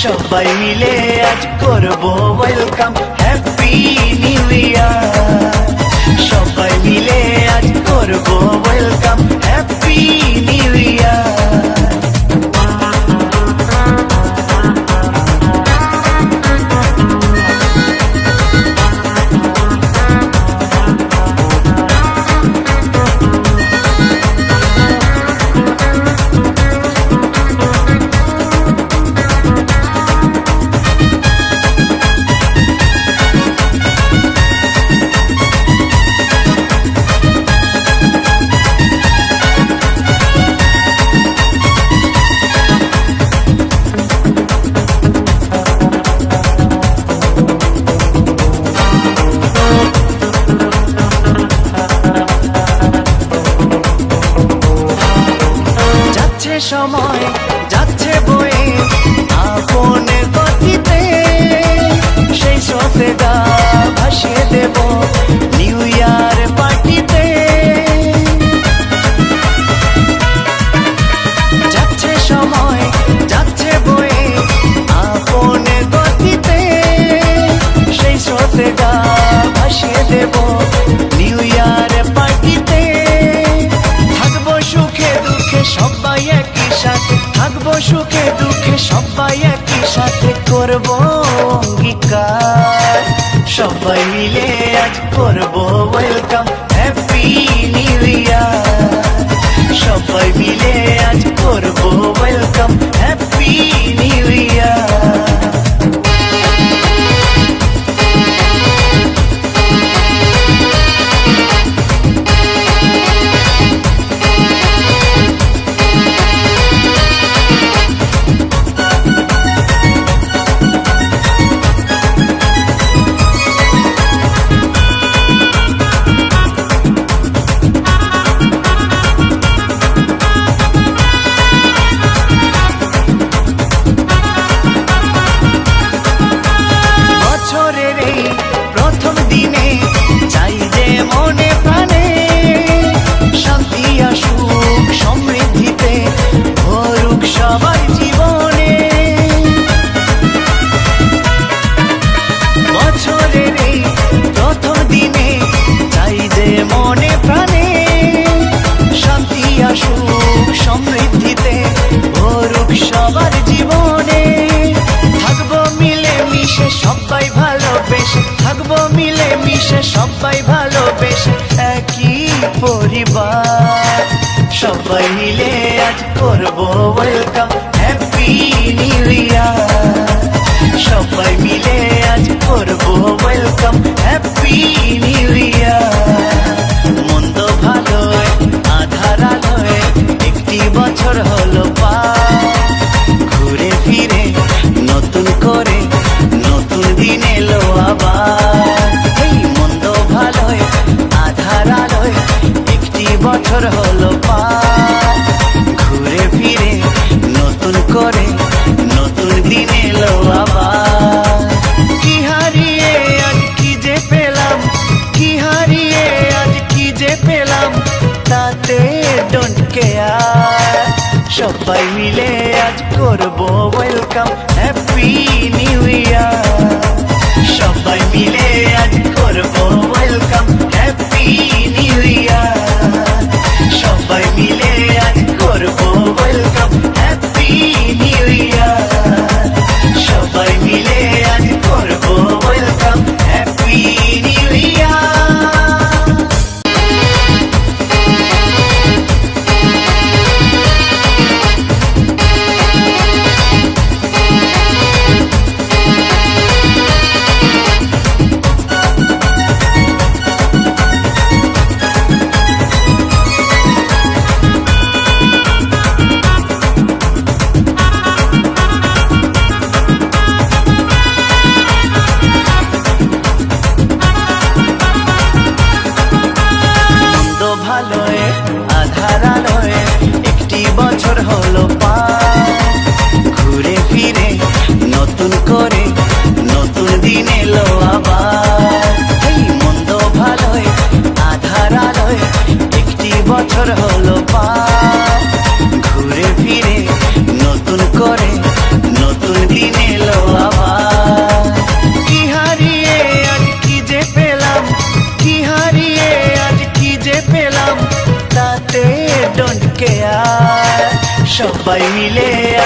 সবাই মিলে আজ করব ওয়েলকাম হ্যাপি নিউ ইয়ার সবাই মিলে আজ করব ওয়েলকাম হ্যাপি নিউ ইয়ার সবাই একই সাথে থাকব সুখে দুঃখে, সবাই একই সাথে করব অঙ্গীকার। সবাই মিলে আজ করব ওয়েলকাম মানুষ একই পরিবার। সবাই মিলে আজ করব ওয়েলকাম হ্যাপি নিউ ইয়ার সবাই মিলে আজ করব ওয়েলকাম হ্যাপি নিউ ইয়ার মন্দ সবাই মিলে আজ করব ওয়েলকাম হ্যাপি নিউ ইয়ার সবাই মিলে আজ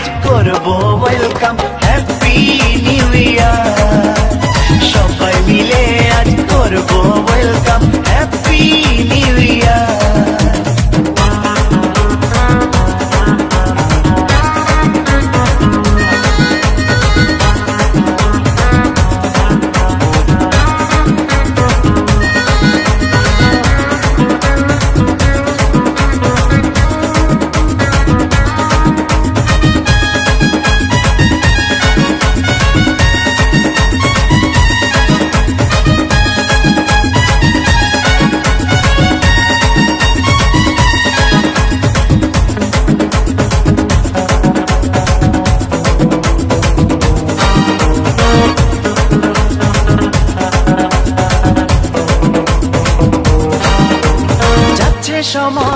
আজ ওয়েলকাম সময়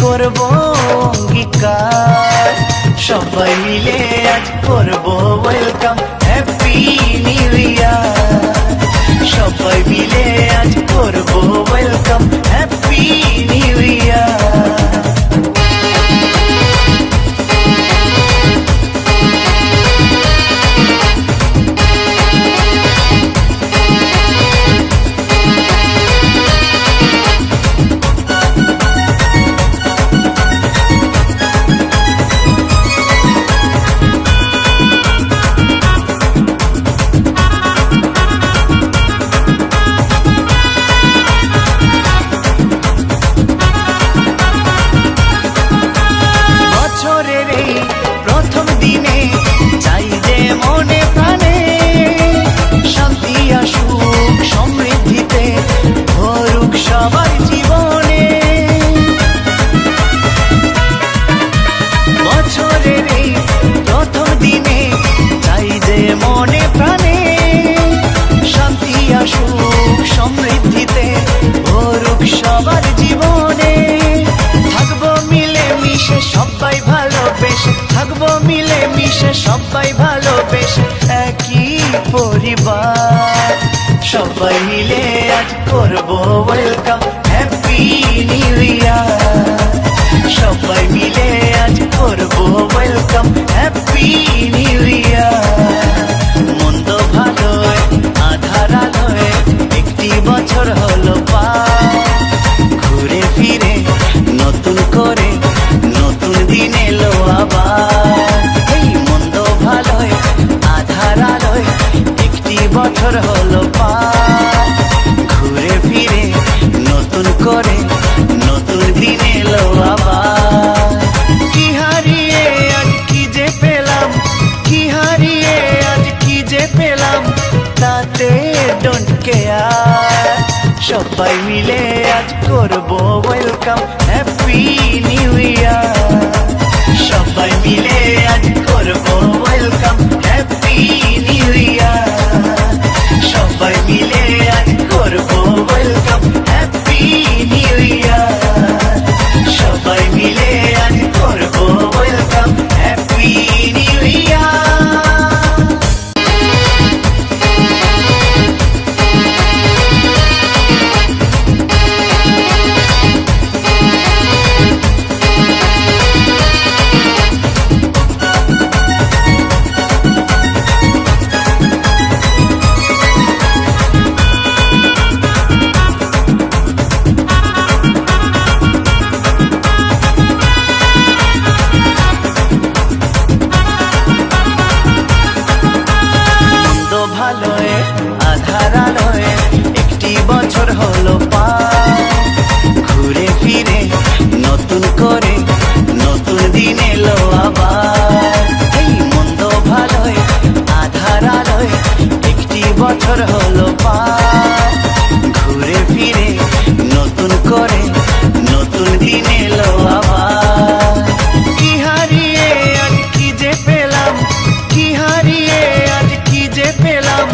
করব অঙ্গীকার। সবাই মিলে আজ করব ওয়েলকাম হ্যাপি নিউ ইয়ার সবাই মিলে আজ করব ওয়েলকাম হ্যাপি সবাই মিলে আজ করব ওয়েলকাম হ্যাপি নিউ ইয়ার সবাই মিলে আজ করব ওয়েলকাম হ্যাপি নিউ ইয়ার সবাই মিলে আজ করব ওয়েলকাম হ্যাপি নিউ ইয়ার সবাই মিলে আজ করব ওয়েলকাম